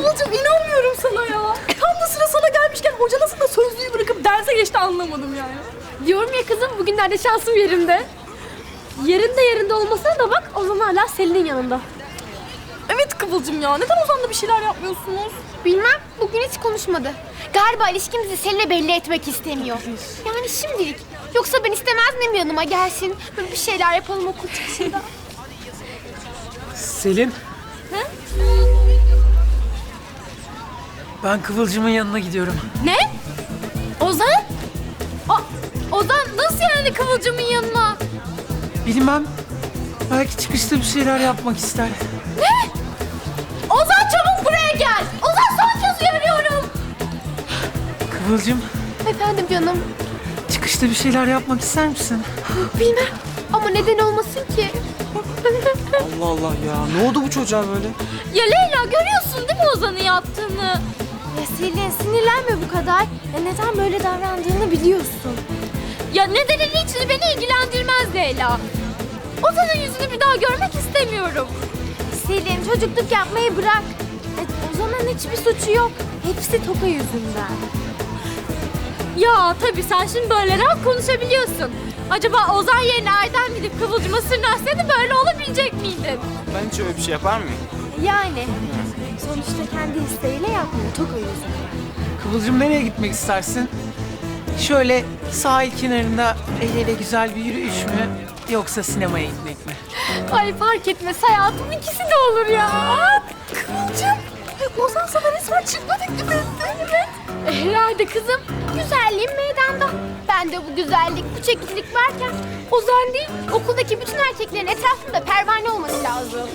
Kıvılcım inanmıyorum sana ya. Tam da sıra sana gelmişken hoca nasıl da sözlüğü bırakıp derse geçti anlamadım yani. Diyorum ya kızım bugünlerde şansım yerinde. Yerinde yerinde olmasına da bak o zaman hala Selin'in yanında. Evet Kıvılcım ya neden Ozan'la bir şeyler yapmıyorsunuz? Bilmem bugün hiç konuşmadı. Galiba ilişkimizi seninle belli etmek istemiyor. Yani şimdilik. Yoksa ben istemez miyim yanıma gelsin? Böyle bir şeyler yapalım okul çıkışında. Selin. Ben Kıvılcım'ın yanına gidiyorum. Ne? Ozan? O- Ozan nasıl yani Kıvılcım'ın yanına? Bilmem. Belki çıkışta bir şeyler yapmak ister. Ozan çabuk buraya gel. Ozan son kez uyarıyorum. Kıvılcım, Efendim canım. çıkışta bir şeyler yapmak ister misin? Bilmem. Ama neden olmasın ki? Allah Allah ya. Ne oldu bu çocuğa böyle? Ya Leyla görüyorsun değil mi Ozan'ın yaptığını? Selin sinirlenme bu kadar. Ya neden böyle davrandığını biliyorsun. Ya nedeni niçini beni ilgilendirmez Leyla. Ozan'ın yüzünü bir daha görmek istemiyorum. Selin çocukluk yapmayı bırak. E, Ozan'ın hiçbir suçu yok. Hepsi Toka yüzünden. Ya tabii sen şimdi böyle rahat konuşabiliyorsun. Acaba Ozan yerine Erdem gidip Kıvılcım'a sırnaşsaydı böyle olabilecek miydin? Ben hiç öyle bir şey yapar mıyım? Yani sonuçta kendi isteğiyle yapmıyor Toka yüzünden. Kıvılcım nereye gitmek istersin? Şöyle sahil kenarında el ele güzel bir yürüyüş mü? Yoksa sinemaya gitmek mi? Ay fark etmez hayatım ikisi de olur ya. Kıvılcım Ozan sana resmen çıkma teklif etti. Evet. E, Herhalde kızım. Güzelliğim meydanda. Ben de bu güzellik, bu çekicilik varken Ozan değil, okuldaki bütün erkeklerin etrafında pervane olması lazım.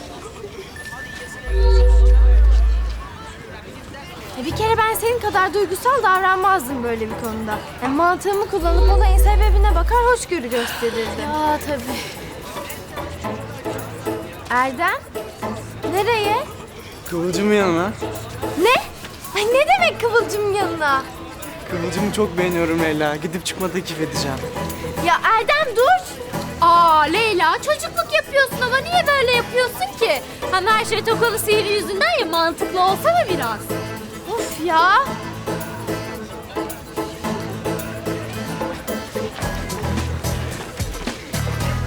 Ya Bir kere ben senin kadar duygusal davranmazdım böyle bir konuda. Yani mantığımı kullanıp olayın sebebine bakar hoşgörü gösterirdim. Ya tabii. Erdem, nereye? Kıvılcımın yanına. Ne? Ay ne demek kıvılcım yanına? Kıvılcımı çok beğeniyorum Leyla. Gidip çıkma teklif edeceğim. Ya Erdem dur. Aa Leyla çocukluk yapıyorsun ama niye böyle yapıyorsun ki? Hem her şey tokalı sihir yüzünden ya mantıklı olsana biraz. Of ya.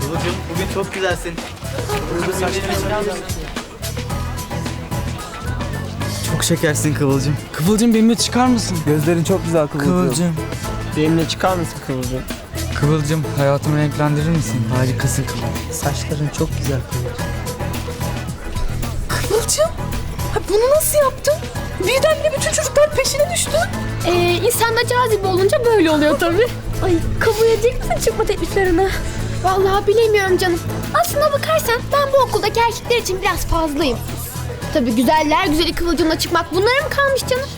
Kıvılcım bugün çok güzelsin. Çok şekersin Kıvılcım. Kıvılcım benimle çıkar mısın? Gözlerin çok güzel Kıvılcım. Kıvılcım. Benimle çıkar mısın Kıvılcım? Kıvılcım hayatımı renklendirir misin? Harikasın Kıvılcım. Saçların çok güzel Kıvılcım. Ha, bunu nasıl yaptın? Birdenbire bütün çocuklar peşine düştü. Ee, insanda cazibe olunca böyle oluyor tabii. Ay kabul edecek misin çıkma tekliflerini? Vallahi bilemiyorum canım. Aslına bakarsan ben bu okuldaki erkekler için biraz fazlayım. Tabii güzeller güzeli kıvılcımla çıkmak bunlara mı kalmış canım?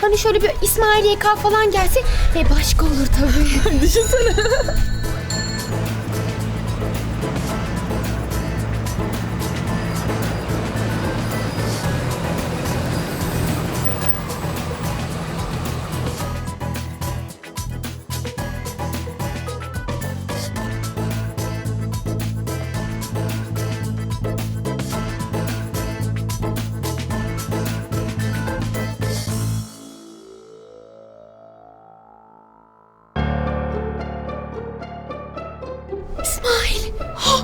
Hani şöyle bir İsmail YK falan gelse e başka olur tabii. Düşünsene. 啊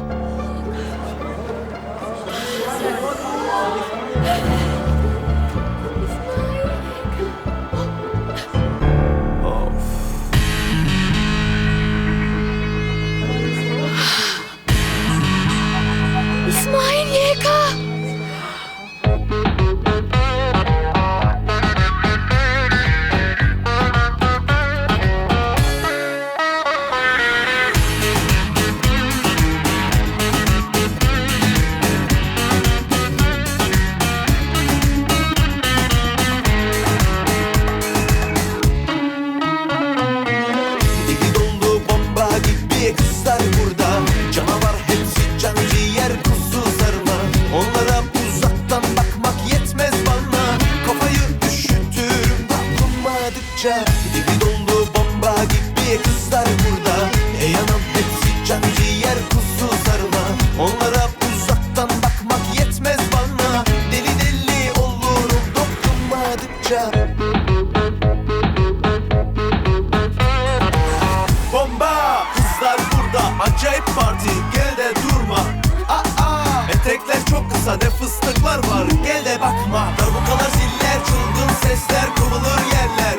ne fıstıklar var Gel de bakma. Darbukalar ziller çılgın sesler Kovulur yerler.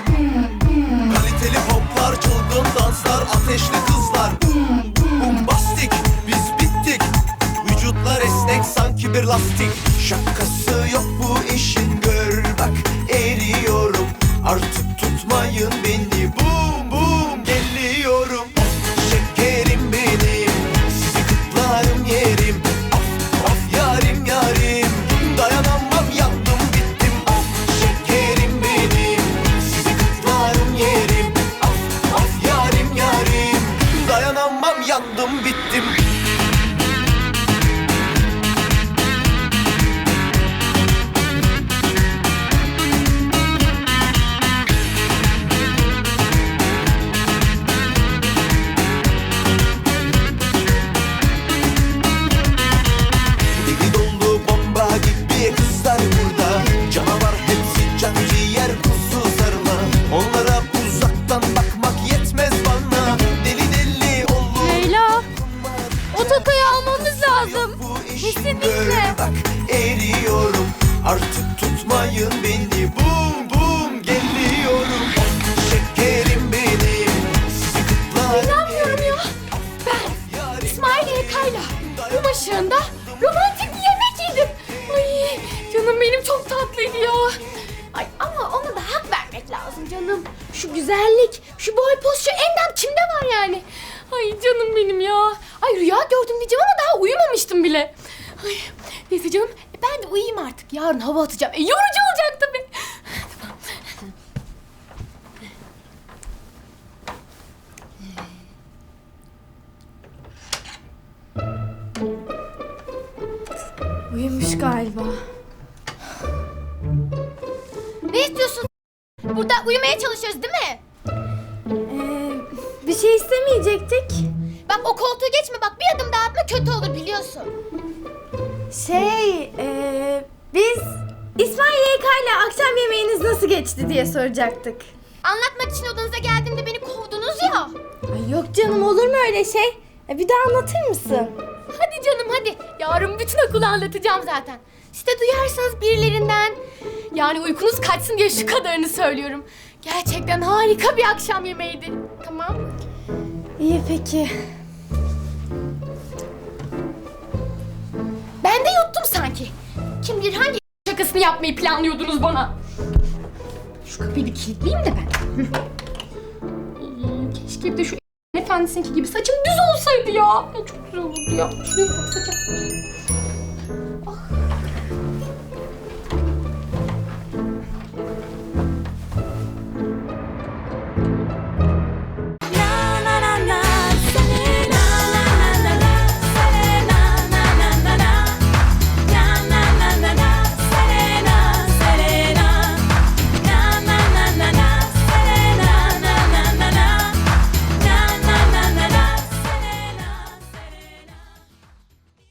Kaliteli poplar çılgın danslar Ateşli kızlar. Bombastik biz bittik. Vücutlar esnek sanki bir lastik. Şakası yok bu işin gör beni bum bum geliyorum Şekerim benim kutlarım İnanmıyorum ya. Ben İsmail Yakay'la bu ışığında romantik bir yemek yedim. Ay canım benim çok tatlıydı ya. Ay ama ona da hak vermek lazım canım. Şu güzellik, şu boy poz, şu endam kimde var yani? Ay canım benim ya. Ay rüya gördüm diyeceğim ama daha uyumamıştım bile. Ay neyse canım ben de uyuyayım artık. Yarın hava atacağım. E, yorucu olacak tabii. Uyumuş galiba. Ne istiyorsun? Burada uyumaya çalışıyoruz değil mi? Ee, bir şey istemeyecektik. Bak o koltuğu geçme bak bir adım daha atma kötü olur biliyorsun. Şey, ee, biz İsmail YK'yla akşam yemeğiniz nasıl geçti diye soracaktık. Anlatmak için odanıza geldiğimde beni kovdunuz ya. Ay yok canım olur mu öyle şey? E, bir daha anlatır mısın? Hadi canım hadi. Yarın bütün okulu anlatacağım zaten. Siz de duyarsınız birilerinden. Yani uykunuz kaçsın diye şu kadarını söylüyorum. Gerçekten harika bir akşam yemeğiydi. Tamam mı? İyi peki. Kim bilir hangi şakasını yapmayı planlıyordunuz bana. Şu kapıyı bir kilitleyeyim de ben. Keşke bir de şu efendisininki gibi saçım düz olsaydı ya. ya çok güzel olurdu ya. Şuraya bak saça.